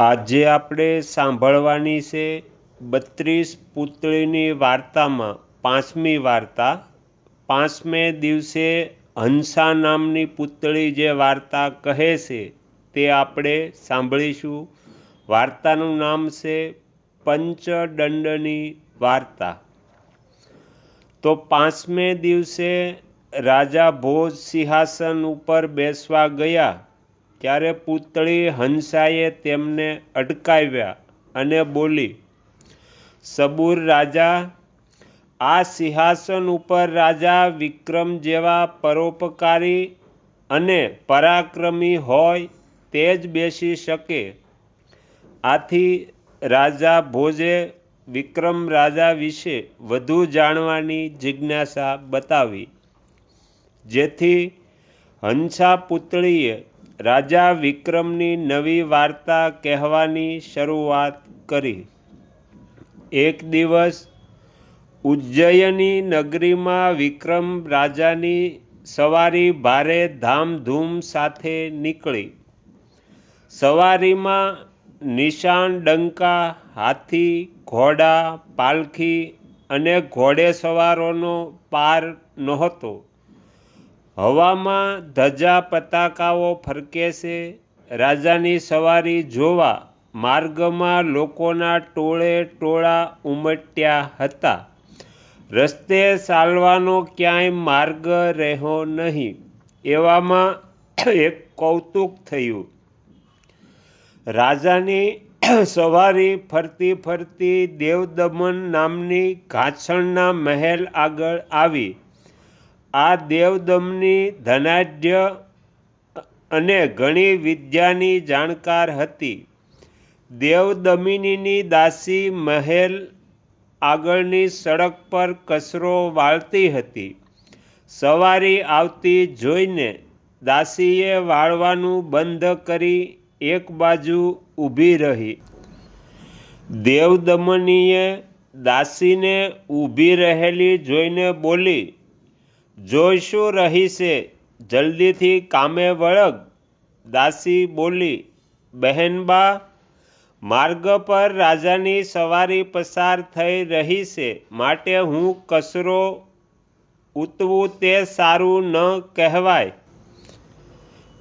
આજે આપણે સાંભળવાની છે બત્રીસ પુતળીની વાર્તામાં પાંચમી વાર્તા. પાંચમે દિવસે હંસા નામની પુતળી જે વાર્તા કહે છે તે આપણે સાંભળીશું. વાર્તાનું નામ છે પંચદંડની વાર્તા. તો પાંચમે દિવસે રાજા ભોજ સિંહાસન ઉપર બેસવા ગયા. ત્યારે પુતળી હંસાએ તેમને અટકાવ્યા અને બોલી, સબૂર રાજા, આ સિંહાસન ઉપર રાજા વિક્રમ જેવા પરોપકારી અને પરાક્રમી હોય તે જ બેસી શકે. આથી રાજા ભોજે વિક્રમ રાજા વિશે વધુ જાણવાની જિજ્ઞાસા બતાવી, જેથી હંસા પુતળીએ રાજા વિક્રમની નવી વાર્તા કહેવાની શરૂઆત કરી. એક દિવસ ઉજ્જયની નગરીમાં વિક્રમ રાજાની સવારી ભારે ધામધૂમ સાથે નીકળી. સવારીમાં નિશાન ડંકા, હાથી, ઘોડા, પાલખી અને ઘોડે સવારોનો પાર નહોતો. હવામાં ધજા પતાકાઓ ફરકે છે. રાજાની સવારી જોવા માર્ગમાં લોકોના ટોળે ટોળા ઉમટ્યા હતા. રસ્તે ચાલવાનો ક્યાંય માર્ગ રહ્યો નહીં. એવામાં એક કૌતુક થયું. રાજાની સવારી ફરતી ફરતી દેવદમન નામની ઘાસણના મહેલ આગળ આવી. આ દેવદમની ધનાઢ્ય અને ઘણી વિદ્યાની જાણકાર હતી. દેવદમિનીની દાસી મહેલ આગળની સડક પર કચરો વાળતી હતી. સવારી આવતી જોઈને દાસીએ વાળવાનું બંધ કરી એક બાજુ ઊભી રહી. દેવદમનીએ દાસીને ઊભી રહેલી જોઈને બોલી જોઈશું રહીશે. જલ્દીથી કામે વળગ. દાસી બોલી, બહેનબા, માર્ગ પર રાજાની સવારી પસાર થઈ રહી છે માટે હું કચરો ઉતવું તે સારું ન કહેવાય.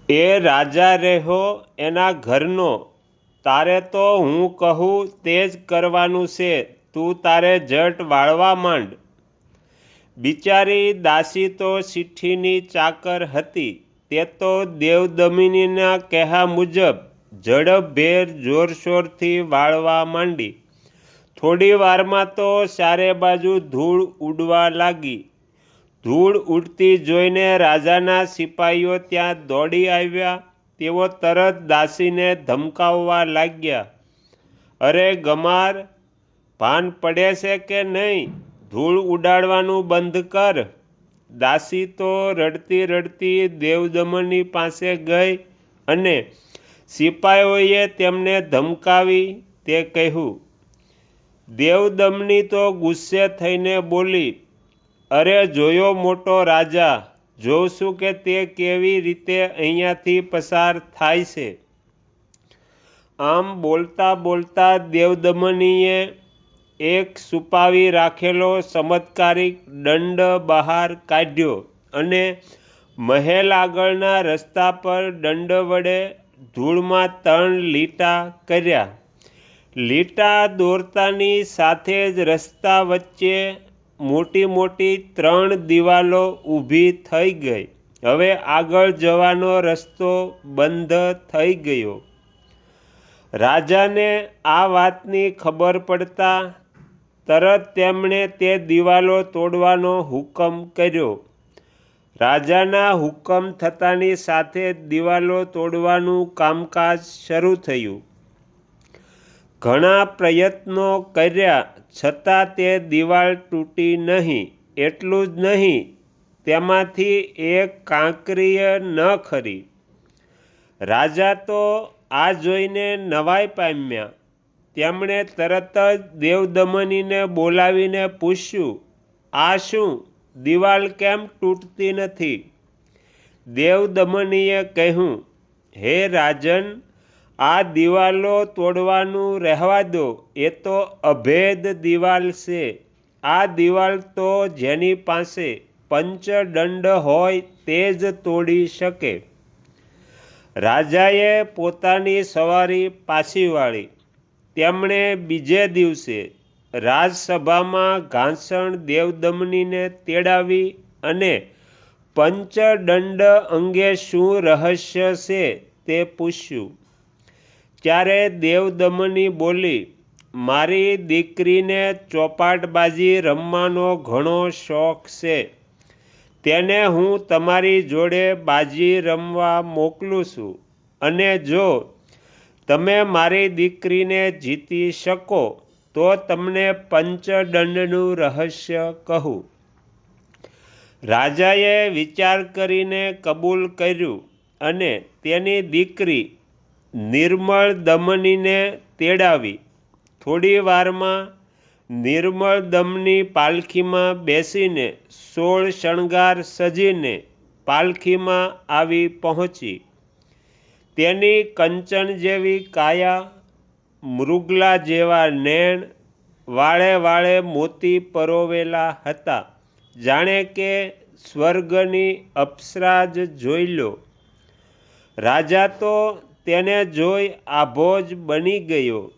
એ રાજા રહ્યો એના ઘરનો. તારે તો હું કહું તે જ કરવાનું છે. તું તારે જટ વાળવા માંડ. બિચારી દાસી તો સિઠ્ઠીની ચાકર હતી, તે તો દેવદમિનીના કહ્યા મુજબ ઝડપભેર જોરશોરથી વાળવા માંડી. થોડી વારમાં તો ચારે બાજુ ધૂળ ઉડવા લાગી. ધૂળ ઉડતી જોઈને રાજાના સિપાહીઓ ત્યાં દોડી આવ્યા, તેઓ તરત દાસીને ધમકાવવા લાગ્યા. અરે ગમાર, ભાન પડે છે કે નહીં? ધૂળ ઉડાડવાનું બંધ કર. દાસી તો રડતી રડતી દેવદમનની પાસે ગઈ અને સિપાહીઓએ તેમને ધમકાવી તે કહ્યું દેવદમની તો ગુસ્સે થઈને બોલી, અરે જોયો મોટો રાજા જોઉં કે તે કેવી રીતે અહીંયાથી પસાર થાય છે. આમ બોલતા બોલતા દેવદમનીએ એક છુપાવી રાખેલો ચમત્કારિક દંડ બહાર કાઢ્યો અને મહેલ આગળના રસ્તા પર દંડ વડે ધૂળમાં ત્રણ લીટા કર્યા. લીટા દોરતાની સાથે જ રસ્તા વચ્ચે મોટી મોટી ત્રણ દિવાલો ઊભી થઈ ગઈ. હવે આગળ જવાનો રસ્તો બંધ થઈ ગયો. રાજાને આ વાતની ખબર પડતા તરત તેમણે તે દિવાલો તોડવાનો હુકમ કર્યો. રાજાના હુકમ થતાની સાથે દિવાલો તોડવાનું કામકાજ શરૂ થયું. ઘણા પ્રયત્નો કર્યા, છતાં તે દિવાલ તૂટી નહીં, એટલું જ નહીં, તેમાંથી એક કાંકરીય ન ખરી. રાજા તો આ જોઈને નવાઈ પામ્યા. તેમણે તરત જ દેવદમનીને બોલાવીને પૂછ્યું, આ શું? દિવાલ કેમ તૂટતી નથી? દેવદમનીએ કહ્યું, હે રાજન, આ દિવાલો તોડવાનું રહેવા દો, એ તો અભેદ દિવાલ છે. આ દિવાલ તો જેની પાસે પંચદંડ હોય તે જ તોડી શકે. રાજાએ પોતાની સવારી પાછી વાળી તેમણે બીજે દિવસે રાજસભામાં ઘાસણ દેવદમનીને તેડાવી અને પંચદંડ અંગે શું રહસ્ય છે તે પૂછ્યું. ત્યારે દેવદમની બોલી, મારી દીકરીને ચોપાટબાજી રમવાનો ઘણો શોખ છે. તેને હું તમારી જોડે બાજી રમવા મોકલું છું. અને જો તમે મારી દીકરીને જીતી શકો, તો તમને પંચદંડનું રહસ્ય કહું. રાજાએ વિચાર કરીને કબૂલ કર્યું અને તેની દીકરી નિર્મળ દમનીને તેડાવી. થોડી વારમાં નિર્મળ દમની પાલખીમાં બેસીને સોળ શણગાર સજીને પાલખીમાં આવી પહોંચી. તેની કંચન જેવી કાયા, મૃગલા જેવા નેણ વાળે વાળે મોતી પરોવેલા હતા. જાણે કે સ્વર્ગની અપ્સરા જ જોઈ લો. રાજા તો તેને જોઈ આભોજ બની ગયો.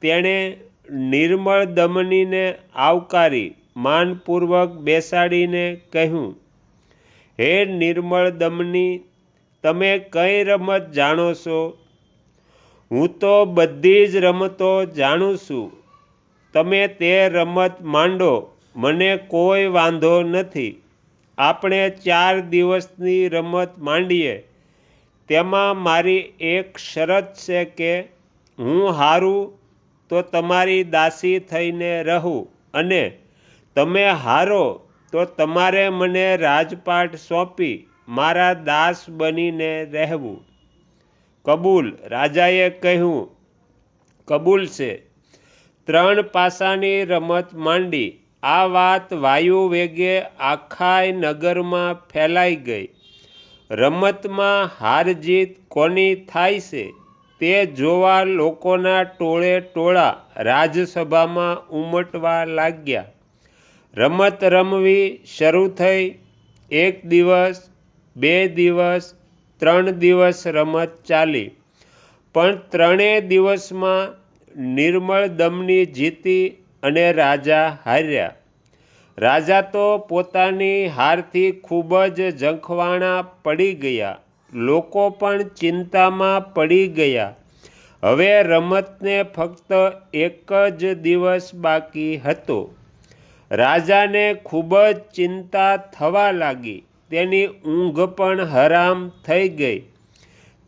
તેણે નિર્મળ દમનીને આવકારી, માનપૂર્વક બેસાડીને કહ્યું, હે નિર્મળ દમની તમે કઈ રમત જાણો છો? હું તો બધી જ રમતો જાણું છું. તમે તે રમત માંડો. મને કોઈ વાંધો નથી. આપણે ચાર દિવસની રમત માંડીએ. તેમાં મારી એક શરત છે કે હું હારું તો તમારી દાસી થઈને રહું. અને તમે હારો તો તમારે મને રાજપાટ સોંપી મારા દાસ બનીને રહેવું. કબૂલ, રાજાએ કહ્યું, કબૂલ છે. ત્રણ પાસાની રમત માંડી. આ વાત વાયુ વેગે આખાય નગરમાં ફેલાઈ ગઈ. રમતમાં હાર જીત કોની થાય છે, તે જોવા લોકોના ટોળે ટોળા રાજસભામાં ઉમટવા લાગ્યા. રમત રમવી શરૂ થઈ. એક દિવસ બે દિવસ, ત્રણ દિવસ રમત ચાલી. પણ ત્રણેય દિવસમાં નિર્મળ દમની જીતી અને રાજા હાર્યા. રાજા તો પોતાની હારથી ખૂબ જ ઝંખવાણા પડી ગયા. લોકો પણ ચિંતામાં પડી ગયા. હવે રમતને ફક્ત એક જ દિવસ બાકી હતો. રાજાને ખૂબ જ ચિંતા થવા લાગી. તેની ઊંઘ પણ હરામ થઈ ગઈ.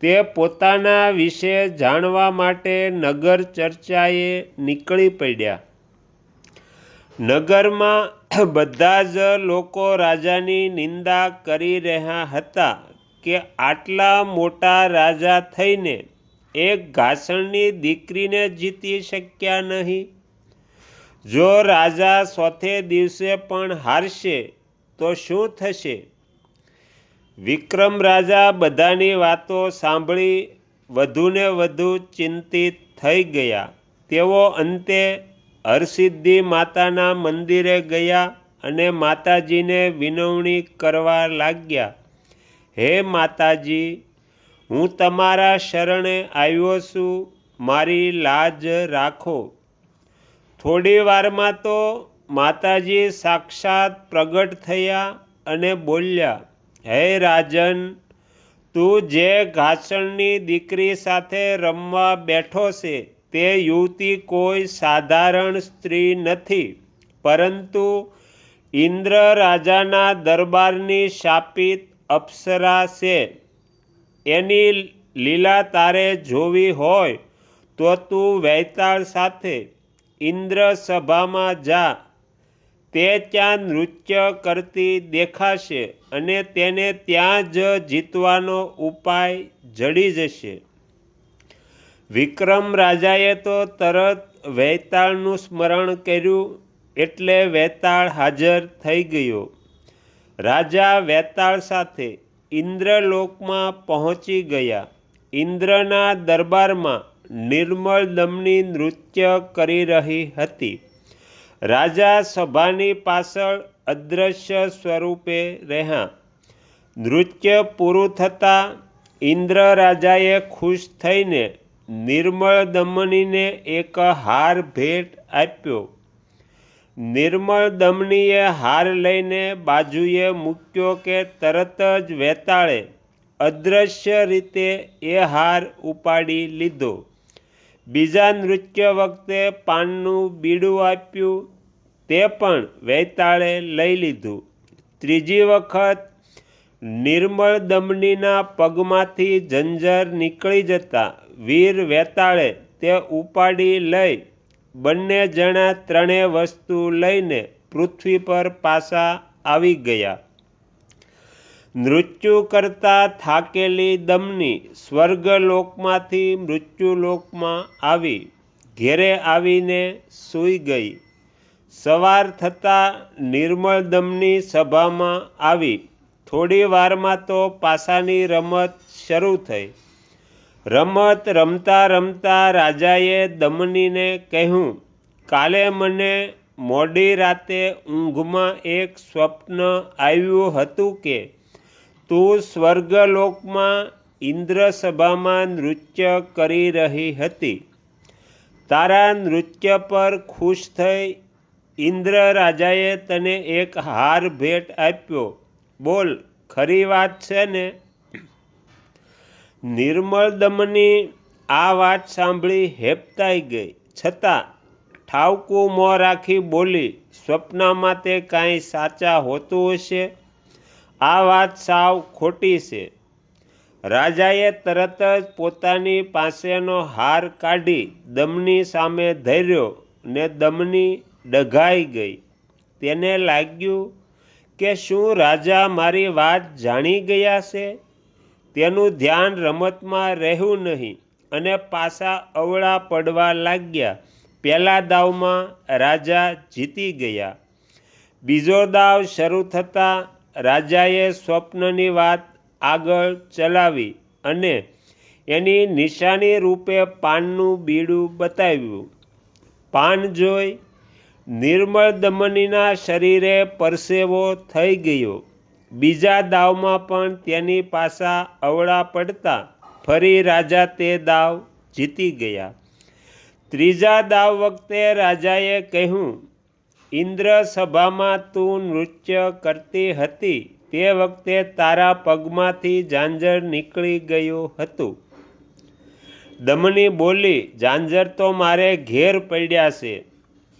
તે પોતાના વિશે જાણવા માટે નગર ચર્ચાએ નીકળી પડ્યા. નગરમાં બધા જ લોકો રાજાની નિંદા કરી રહ્યા હતા કે આટલા મોટા રાજા થઈને એક ઘાસણની દીકરીને જીતી શક્યા નહીં. જો રાજા ચોથે દિવસે પણ હારશે, તો શું થશે? વિક્રમ રાજા બધાની વાતો સાંભળી વધુને વધુ ચિંતિત થઈ ગયા. તેઓ અંતે હરસિદ્ધિ માતાના મંદિરે ગયા અને માતાજીને વિનવણી કરવા લાગ્યા. હે માતાજી, હું તમારા શરણે આવ્યો છું, મારી લાજ રાખો. થોડી વારમાં તો માતાજી સાક્ષાત પ્રગટ થયા અને બોલ્યા હે રાજન, તું જે ઘાસણની દીકરી સાથે રમવા બેઠો છે, તે યુવતી કોઈ સાધારણ સ્ત્રી નથી, પરંતુ ઇન્દ્ર રાજાના દરબારની શાપિત અપ્સરા છે. એની લીલા તારે જોવી હોય તો તું વૈતાળ સાથે ઇન્દ્ર સભામાં જા. તે ત્યાં નૃત્ય કરતી દેખાશે અને તેને ત્યાં જ જીતવાનો ઉપાય જડી જશે. વિક્રમ રાજાએ તો તરત વૈતાળનું સ્મરણ કર્યું એટલે વૈતાળ હાજર થઈ ગયો. રાજા વૈતાળ સાથે ઇન્દ્રલોકમાં પહોંચી ગયા. ઇન્દ્રના દરબારમાં નિર્મળ દમની નૃત્ય કરી રહી હતી. રાજા સભાની પાછળ અદ્રશ્ય સ્વરૂપે રહ્યા નૃત્ય પૂરું થતાં ઇન્દ્ર રાજાએ ખુશ થઈને નિર્મળ દમનીને એક હાર ભેટ આપ્યો. નિર્મળ દમનીએ હાર લઈને બાજુએ મૂક્યો કે તરત જ વેતાળે અદૃશ્ય રીતે એ હાર ઉપાડી લીધો. બીજા નૃત્ય વખતે પાનનું બીડું આપ્યું, તે પણ વૈતાળે લઈ લીધું. ત્રીજી વખત નિર્મળ દમનીના પગમાંથી ઝંઝર નીકળી જતા વીર વેતાળે તે ઉપાડી લઈ બંને જણા ત્રણેય વસ્તુ લઈને પૃથ્વી પર પાછા આવી ગયા. મૃત્યુ કરતા થાકેલી દમની સ્વર્ગલોકમાંથી મૃત્યુલોકમાં આવી. ઘેરે આવીને સૂઈ ગઈ. સવાર થતાં નિર્મળ દમની સભામાં આવી. થોડી વારમાં તો પાસાની રમત શરૂ થઈ. રમત રમતા રમતા રાજાએ દમનીને કહ્યું, કાલે મને મોડી રાતે ઊંઘમાં એક સ્વપ્ન આવ્યું હતું કે તું સ્વર્ગલોકમાં ઇન્દ્રસભામાં નૃત્ય કરી રહી હતી. તારા નૃત્ય પર ખુશ થઈ ઇન્દ્ર રાજાએ તને એક હાર ભેટ આપ્યો. બોલ, ખરી વાત છે ને? નિર્મળ દમની આ વાત સાંભળી હેપતાઈ ગઈ. છતાં, ઠાવકું મોં રાખી બોલી, સ્વપ્નમાં તે કાંઈ સાચા હોતું હશે? આ વાત સાવ ખોટી છે. રાજાએ તરત જ પોતાની પાસેનો હાર કાઢી દમની સામે ધર્યો ને દમની ડઘાઈ ગઈ. તેને લાગ્યું કે શું રાજા મારી વાત જાણી ગયા છે? તેનું ધ્યાન રમતમાં રહ્યું નહીં અને પાછા અવળા પડવા લાગ્યા. પહેલા દાવમાં રાજા જીતી ગયા. બીજો દાવ શરૂ થતાં રાજાએ સ્વપ્નની વાત આગળ ચલાવી અને એની નિશાની રૂપે પાનનું બીડું બતાવ્યું. પાન જોઈ નિર્મળ દમનીના શરીરે પરસેવો થઈ ગયો. બીજા દાવમાં પણ તેની પાસા અવળા પડતા ફરી રાજા તે દાવ જીતી ગયા. ત્રીજા દાવ વખતે રાજાએ કહ્યું ઇન્દ્ર સભામાં તું નૃત્ય કરતી હતી. તે વખતે તારા પગમાંથી ઝાંઝર નીકળી ગયું હતું. દમની બોલી, ઝાંઝર તો મારે ઘેર પડ્યા છે.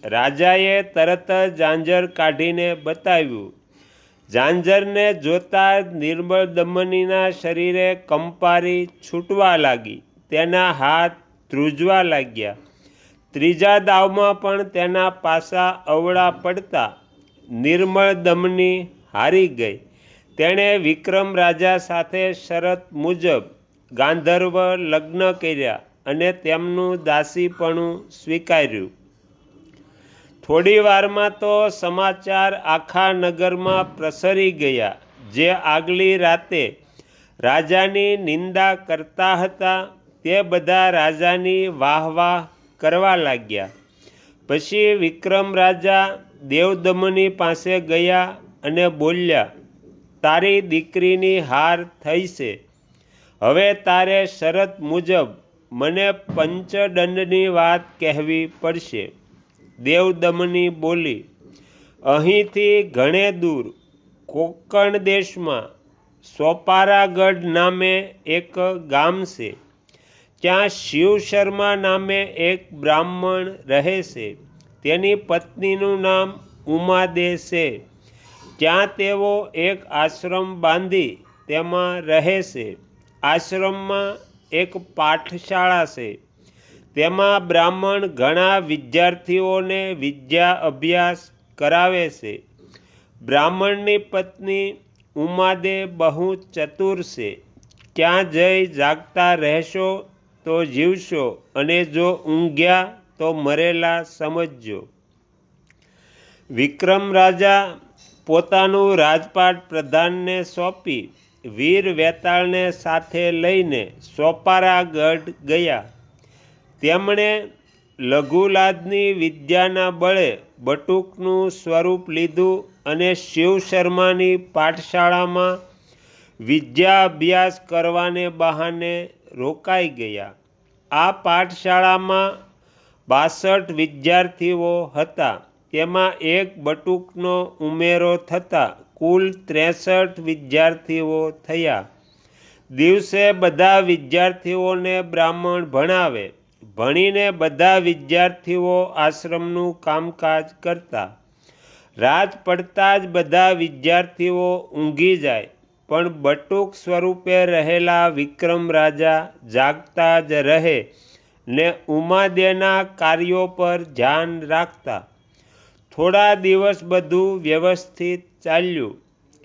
રાજાએ તરત જ ઝાંઝર કાઢીને બતાવ્યું, ઝાંઝરને જોતા નિર્મળ દમનીના શરીરે કંપારી છૂટવા લાગી. તેના હાથ ધ્રુજવા લાગ્યા. ત્રીજા દાવમાં પણ તેના પાસા અવળા પડતા નિર્મળ દમની હારી ગઈ. તેણે વિક્રમ રાજા સાથે શરત મુજબ ગાંધર્વ લગ્ન કર્યા અને તેમનું દાસીપણું સ્વીકાર્યું. થોડી વારમાં તો સમાચાર આખા નગરમાં પ્રસરી ગયા, જે આગલી રાતે રાજાની નિંદા કરતા હતા. તે બધા રાજાની વાહ વાહ કરવા લાગ્યા. પછી વિક્રમ રાજા દેવદમની પાસે ગયા અને બોલ્યા, તારી દીકરીની હાર થઈ છે. હવે તારે શરત મુજબ મને પંચદંડની વાત કહેવી પડશે. દેવદમની બોલી, અહીંથી ઘણે દૂર, કોકણ દેશમાં, સોપારાગઢ નામે એક ગામ છે. ત્યાં શિવ શર્મા નામે એક બ્રાહ્મણ રહે છે. તેની પત્નીનું નામ ઉમાદે છે. ત્યાં તેઓ એક આશ્રમ બાંધી તેમાં રહે છે. આશ્રમમાં એક પાઠશાળા છે. તેમાં બ્રાહ્મણ ઘણા વિદ્યાર્થીઓને વિદ્યા અભ્યાસ કરાવે છે. બ્રાહ્મણની પત્ની ઉમાદે બહુ ચતુર છે. ક્યાં જઈ જાગતા રહેશો તો જીવશો અને જો ઊંઘ્યા તો મરેલા સમજજો. વિક્રમ રાજા પોતાનું રાજપાટ પ્રધાનને સોંપી, વીર વેતાળને સાથે લઈને સોપારાગઢ ગયા. તેમણે લઘુલાદની વિદ્યાના બળે બટુકનું સ્વરૂપ લીધું અને શિવ શર્માની પાઠશાળામાં વિદ્યા અભ્યાસ કરવાને બહાને રોકાઈ ગયા. આ પાઠશાળામાં બાસઠ વિદ્યાર્થીઓ હતા. તેમાં એક બટુકનો ઉમેરો થતાં કુલ ત્રેસઠ વિદ્યાર્થીઓ થયા. દિવસે બધા વિદ્યાર્થીઓને બ્રાહ્મણ ભણાવે. ભણીને બધા વિદ્યાર્થીઓ આશ્રમનું કામકાજ કરતા. રાત પડતા જ બધા વિદ્યાર્થીઓ ઊંઘી જાય. પણ બટુક સ્વરૂપે રહેલા વિક્રમ રાજા જાગતા જ રહે ને ઉમાદેના કાર્યો પર ધ્યાન રાખતા. થોડા દિવસ બધું વ્યવસ્થિત ચાલ્યું.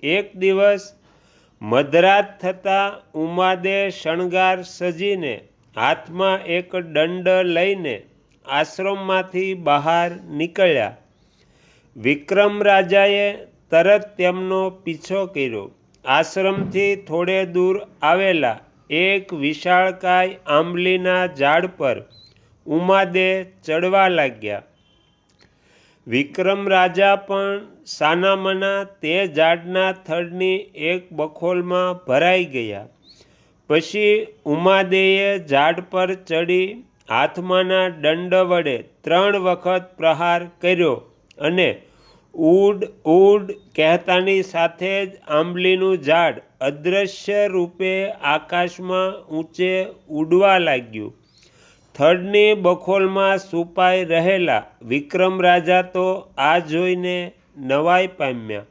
એક દિવસ મધરાત થતાં ઉમાદે શણગાર સજીને હાથમાં એક દંડ લઈને આશ્રમમાંથી બહાર નીકળ્યા. વિક્રમ રાજાએ તરત તેમનો પીછો કર્યો. આશ્રમથી થોડે દૂર આવેલા એક વિશાળકાય આંબલીના ઝાડ પર ઉમાદે ચડવા લાગ્યા. વિક્રમ રાજા પણ સાનામના તે ઝાડના થડની એક બખોલમાં ભરાઈ ગયા. પછી ઉમાદેએ ઝાડ પર ચડી હાથમાંના દંડ વડે ત્રણ વખત પ્રહાર કર્યો અને ઉડ ઉડ કહેતાની સાથે જ આંબલીનું ઝાડ અદૃશ્ય રૂપે આકાશમાં ઊંચે ઉડવા લાગ્યું. થડની બખોલમાં સુપાઈ રહેલા વિક્રમ રાજા તો આ જોઈને નવાઈ પામ્યા.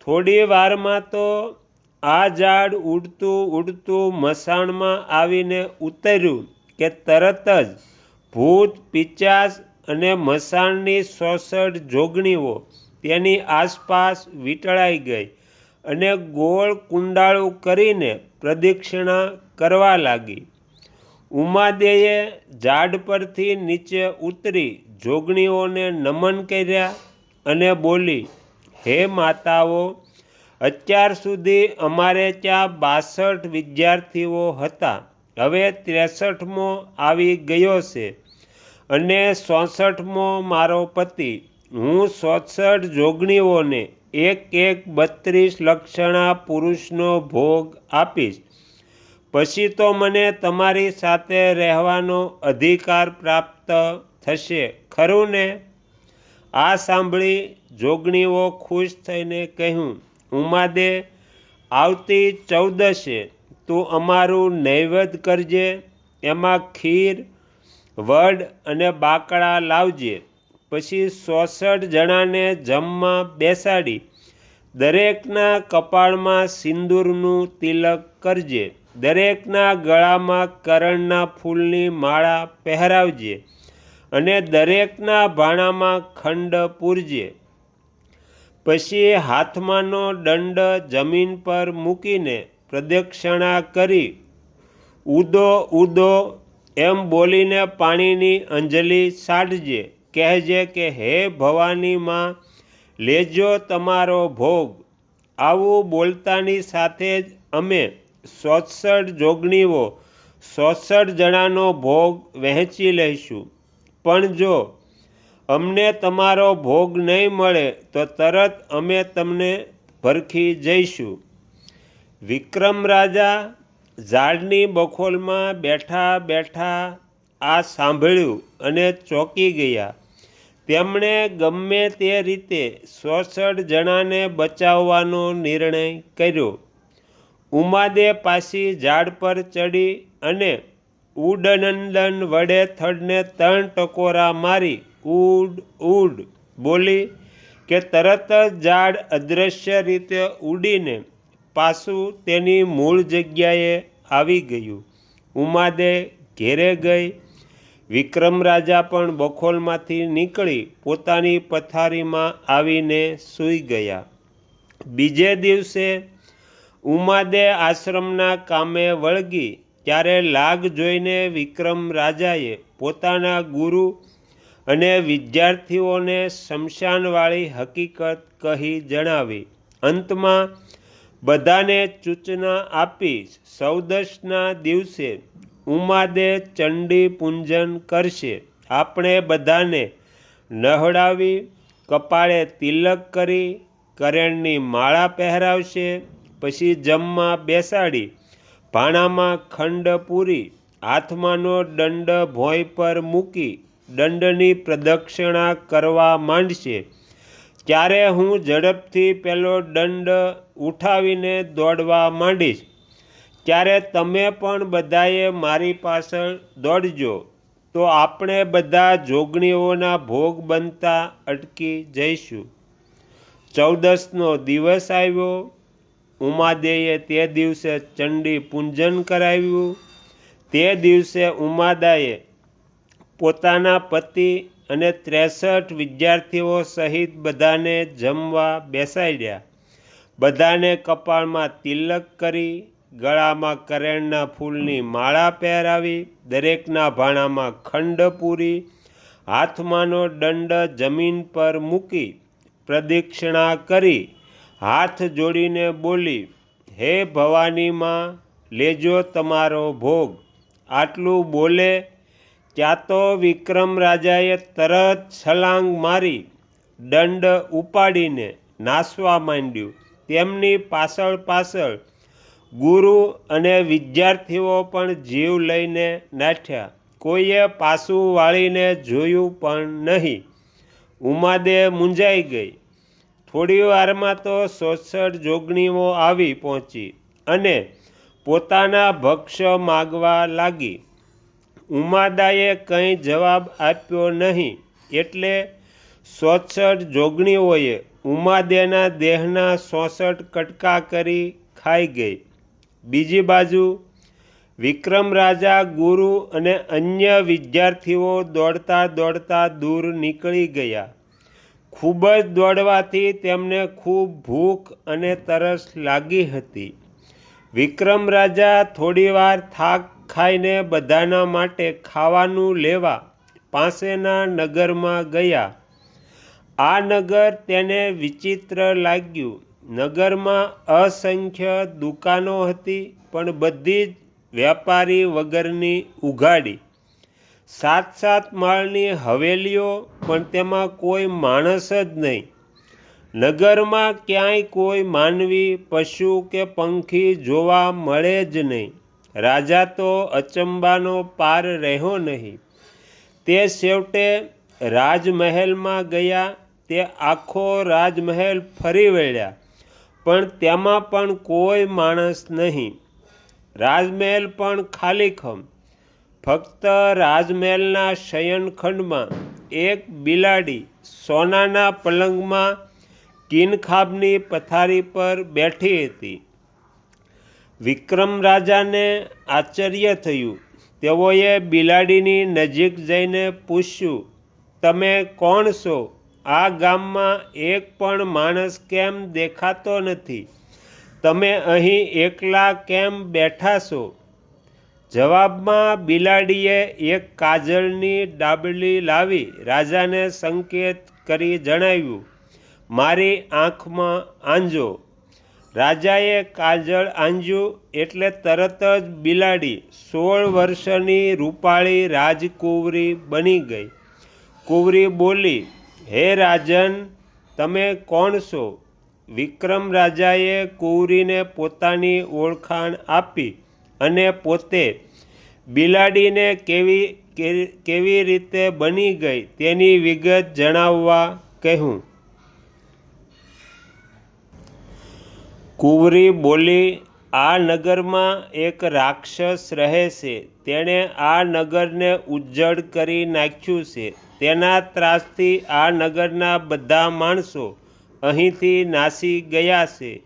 થોડી વારમાં તો આ ઝાડ ઉડતું ઉડતું મસાણમાં આવીને ઉતર્યું કે તરત જ ભૂત, પિચાસ અને મસાણની સોસઠ જોગણીઓ તેની આસપાસ વીંટળાઈ ગઈ અને ગોળ કુંડાળું કરીને પ્રદક્ષિણા કરવા લાગી. ઉમાદેએ ઝાડ પરથી નીચે ઉતરી જોગણીઓને નમન કર્યા અને બોલી, હે માતાઓ, અત્યાર સુધી અમારે ત્યાં બાસઠ વિદ્યાર્થીઓ હતા. હવે ત્રેસઠમો આવી ગયો છે. અને ચોસઠમો મારો પતિ. હું ચોસઠ જોગણીઓને એક એક બત્રીસ લક્ષણા પુરુષનો ભોગ આપીશ. પછી તો મને તમારી સાથે રહેવાનો અધિકાર પ્રાપ્ત થશે, ખરું ને? આ સાંભળી જોગણીઓ ખુશ થઈને કહ્યું, ઉમાદે, આવતી ચૌદશે તું અમારું નૈવેદ્ય કરજે. એમાં ખીર વડ અને બાકડા લાવજે. પછી ચોસઠ જણાને જમવા બેસાડી, દરેકના કપાળમાં સિંદૂરનું તિલક કરજે. દરેકના ગળામાં કરણના ફૂલની માળા પહેરાવજે અને દરેકના ભાણામાં ખંડ પૂરજે. પછી હાથમાંનો દંડ જમીન પર મૂકીને પ્રદક્ષિણા કરી ઉદો ઉદો એમ બોલીને પાણીની અંજલિ સાડજે કહેજે કે, હે ભવાની માં, લેજો તમારો ભોગ. આવું બોલતાની સાથે જ અમે સોસઠ જોગણીઓ સોસઠ જણાનો ભોગ વહેંચી લઈશું. પણ જો અમને તમારો ભોગ નહીં મળે, તો તરત અમે તમને ભરખી જઈશું. વિક્રમ રાજા ઝાડની બખોલમાં બેઠા બેઠા આ સાંભળ્યું અને ચોંકી ગયા. તેમણે ગમે તે રીતે સોસઠ જણાને બચાવવાનો નિર્ણય કર્યો. ઉમાદે પાછી ઝાડ પર ચડી અને ઉડનંદન વડે થડને ત્રણ ટકોરા મારી ઉડ ઉડ બોલી કે તરત જ ઝાડ અદૃશ્ય રીતે ઉડીને પાછું તેની મૂળ જગ્યાએ આવી ગયું. ઉમાદે ઘેરે ગઈ. વિક્રમ રાજા પણ બખોલમાંથી નીકળી પોતાની પથારીમાં આવીને સૂઈ ગયા. બીજે દિવસે ઉમાદે આશ્રમના કામે વળગી ત્યારે લાગ જોઈને વિક્રમ રાજાએ પોતાના ગુરુ અને વિદ્યાર્થીઓને શમશાનવાળી હકીકત કહી જણાવી. અંતમાં બધાને સૂચના આપી સૌદશના દિવસે ઉમાદે ચંડી પૂંજન કરશે. આપણે બધાને નહડાવી કપાળે તિલક કરી કરેણની માળા પહેરાવશે. પછી જમવા બેસાડી ભાણામાં ખંડ પૂરી, હાથમાંનો દંડ ભોંય પર મૂકી દંડની પ્રદક્ષિણા કરવા માંડશે. ત્યારે હું ઝડપથી પેલો દંડ ઉઠાવીને દોડવા માંડીશ. ત્યારે તમે પણ બધાએ મારી પાછળ દોડજો. તો આપણે બધા જોગણીઓના ભોગ બનતા અટકી જઈશું. ચૌદસનો દિવસ આવ્યો. ઉમાદેએ તે દિવસે ચંડી પૂંજન કરાવ્યું. તે દિવસે ઉમાદાએ પોતાના પતિ અને ત્રેસઠ વિદ્યાર્થીઓ સહિત બધાને જમવા બેસાડ્યા. બધાને કપાળમાં તિલક કરી, ગળામાં કરેણના ફૂલની માળા પહેરાવી, દરેકના ભાણામાં ખંડ પૂરી, હાથમાંનો દંડ જમીન પર મૂકી, પ્રદક્ષિણા કરી, હાથ જોડીને બોલી, હે ભવાનીમાં, લેજો તમારો ભોગ. આટલું બોલે ત્યાં તો વિક્રમ રાજાએ તરત છલાંગ મારી દંડ ઉપાડીને નાસવા માંડ્યું. તેમની પાછળ પાછળ ગુરુ અને વિદ્યાર્થીઓ પણ જીવ લઈને નાઠ્યા. કોઈએ પાછું વાળીને જોયું પણ નહીં. ઉમાદે મૂંઝાઈ ગઈ. થોડી વારમાં તો સોસઠ જોગણીઓ આવી પહોંચી અને પોતાના ભક્ષ માગવા લાગી. ઉમાદાએ કંઈ જવાબ આપ્યો નહીં. એટલે સોસઠ જોગણીઓએ ઉમાદેના દેહના સોસઠ કટકા કરી ખાઈ ગઈ. બીજી બાજુ, વિક્રમ રાજા, ગુરુ અને અન્ય વિદ્યાર્થીઓ દોડતા દોડતા દૂર નીકળી ગયા. ખૂબ જ દોડવાથી તેમને ખૂબ ભૂખ અને તરસ લાગી હતી. વિક્રમ રાજા થોડીવાર થાક ખાઈને બધાના માટે ખાવાનું લેવા પાસેના નગરમાં ગયા. આ નગર તેને વિચિત્ર લાગ્યું. નગરમાં અસંખ્ય દુકાનો હતી, પણ બધી જ વેપારી વગરની ઉઘાડી. સાત સાત માળની હવેલીઓ, પણ તેમાં કોઈ માણસ જ નહીં. નગરમાં ક્યાંય કોઈ માનવી, પશુ કે પંખી જોવા મળે જ નહીં. રાજા તો અચંબાનો પાર રહ્યો નહીં. તે છેવટે રાજમહેલમાં ગયા, તે આખો રાજમહેલ ફરી વળ્યા. પણ તેમાં પણ કોઈ માણસ નહીં. રાજમહેલ પણ ખાલીખમ ફક્ત રાજમહેલના શયનખંડમાં એક બિલાડી સોનાના પલંગમાં કિનખાબની પથારી પર બેઠી હતી. વિક્રમ રાજાને આશ્ચર્ય થયું. તેઓએ બિલાડીની નજીક જઈને પૂછ્યું, તમે કોણ છો? આ ગામમાં એક પણ માણસ કેમ દેખાતો નથી? તમે અહીં એકલા કેમ બેઠા છો જવાબમાં બિલાડીએ એક કાજળની ડાબલી લાવી રાજાને સંકેત કરી જણાવ્યું, મારી આંખમાં આંજો. રાજાએ કાજળ આંજ્યું એટલે તરત જ બિલાડી સોળ વર્ષની રૂપાળી રાજકુંવરી બની ગઈ. કુંવરી બોલી, હે રાજન, તમે કોણ છો? વિક્રમ રાજાએ કુંવરીને પોતાની ઓળખાણ આપી અને પોતે બિલાડીને કેવી કેવી રીતે બની ગઈ તેની વિગત જણાવવા કહ્યું. કુંવરી બોલી, આ નગરમાં એક રાક્ષસ રહે છે. તેણે આ નગરને ઉજ્જડ કરી નાખ્યું છે. તેના ત્રાસથી આ નગરના બધા માણસો અહીંથી નાસી ગયા છે.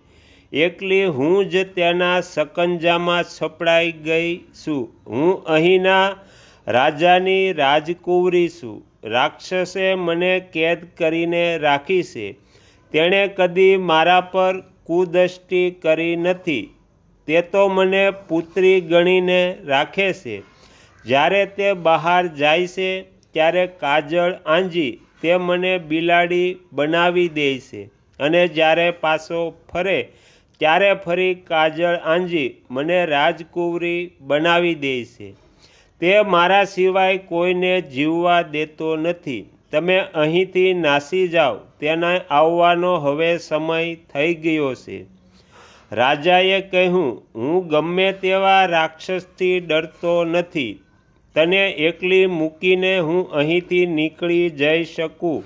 એકલી હું જ તેના સકંજામાં છપડાઈ ગઈ છું. હું અહીંના રાજાની રાજકુંવરી છું. રાક્ષસે મને કેદ કરીને રાખી છે. તેણે કદી મારા પર કુદષ્ટિ કરી નથી. તે તો મને પુત્રી ગણીને રાખે છે. જ્યારે તે બહાર જાય છે, ત્યારે કાજળ આંજી તે મને બિલાડી બનાવી દે છે. અને જ્યારે પાછો ફરે, ત્યારે ફરી કાજળ આંજી મને રાજકુંવરી બનાવી દે છે. તે મારા સિવાય કોઈને જીવવા દેતો નથી. તમે અહીંથી નાસી જાઓ, તેના આવવાનો હવે સમય થઈ ગયો છે. રાજાએ કહ્યું, હું ગમે તેવા રાક્ષસથી ડરતો નથી. તને એકલી મૂકીને હું અહીંથી નીકળી જઈ શકું.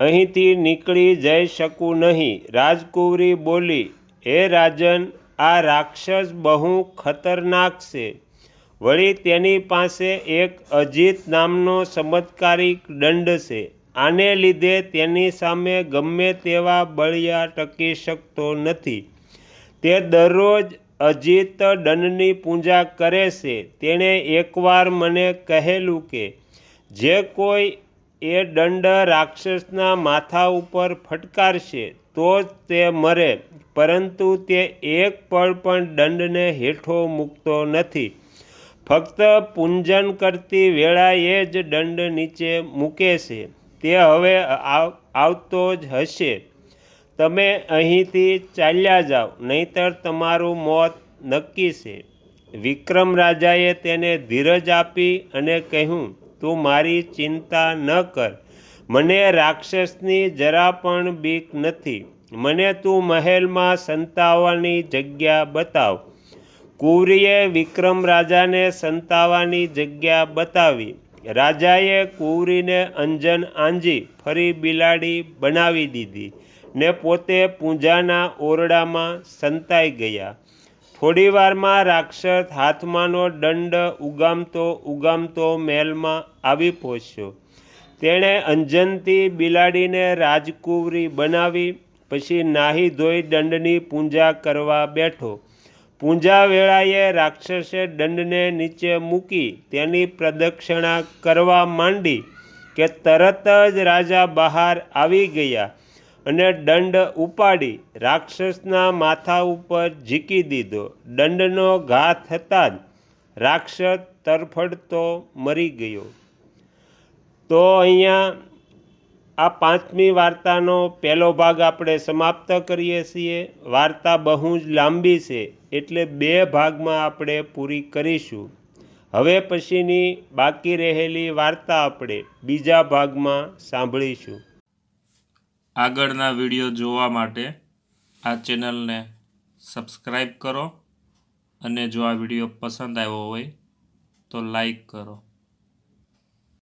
અહીંથી નીકળી જઈ શકું નહીં. રાજકુંવરી બોલી, હે રાજન, આ રાક્ષસ બહુ ખતરનાક છે. વળી તેની પાસે એક અજીત નામનો ચમત્કારિક દંડ છે. આને લીધે તેની સામે ગમે તેવા બળિયા ટકી શકતો નથી. તે દરરોજ અજીત દંડની પૂજા કરે છે. તેણે એકવાર મને કહેલું કે, જે કોઈ એ દંડ રાક્ષસના માથા ઉપર ફટકારશે, તો જ તે મરે. પરંતુ તે એક પળ પણ દંડને હેઠો મૂકતો નથી. ફક્ત પૂંજન કરતી વેળાએ જ દંડ નીચે મૂકે છે. તે હવે આવતો જ હશે. તમે અહીંથી ચાલ્યા જાઓ, નહીતર તમારું મોત નક્કી છે. વિક્રમ રાજાએ તેને ધીરજ આપી અને કહ્યું, તું મારી ચિંતા ન કર. મને રાક્ષસની જરા પણ બીક નથી. મને તું મહેલમાં સંતાવાની જગ્યા બતાવ. કુંવરીએ વિક્રમ રાજાને સંતાવાની જગ્યા બતાવી. રાજાએ કુંવરીને અંજન આંજી ફરી બિલાડી બનાવી દીધી ને પોતે પૂજાના ઓરડામાં સંતાઈ ગયા. થોડીવારમાં રાક્ષસ હાથમાંનો દંડ ઉગામતો ઉગામતો મહેલમાં આવી પહોંચ્યો. તેણે અંજનથી બિલાડીને રાજકુંવરી બનાવી, પછી નાહી ધોઈ દંડની પૂજા કરવા બેઠો. પૂજા વેળાએ રાક્ષસે દંડને નીચે મૂકી તેની પ્રદક્ષિણા કરવા માંડી કે તરત જ રાજા બહાર આવી ગયા અને દંડ ઉપાડી રાક્ષસના માથા ઉપર ઝીકી દીધો. દંડનો ઘા થતાં જ રાક્ષસ તરફડતો મરી ગયો. તો અહીંયા આ પાંચમી વાર્તાનો પહેલો ભાગ આપણે સમાપ્ત કરીએ છીએ. વાર્તા બહુ જ લાંબી છે, એટલે બે ભાગમાં આપણે પૂરી કરીશું. હવે પછીની બાકી રહેલી વાર્તા આપણે બીજા ભાગમાં સાંભળીશું. આગળના વીડિયો જોવા માટે આ ચેનલને સબસ્ક્રાઈબ કરો અને જો આ વીડિયો પસંદ આવ્યો હોય તો લાઈક કરો.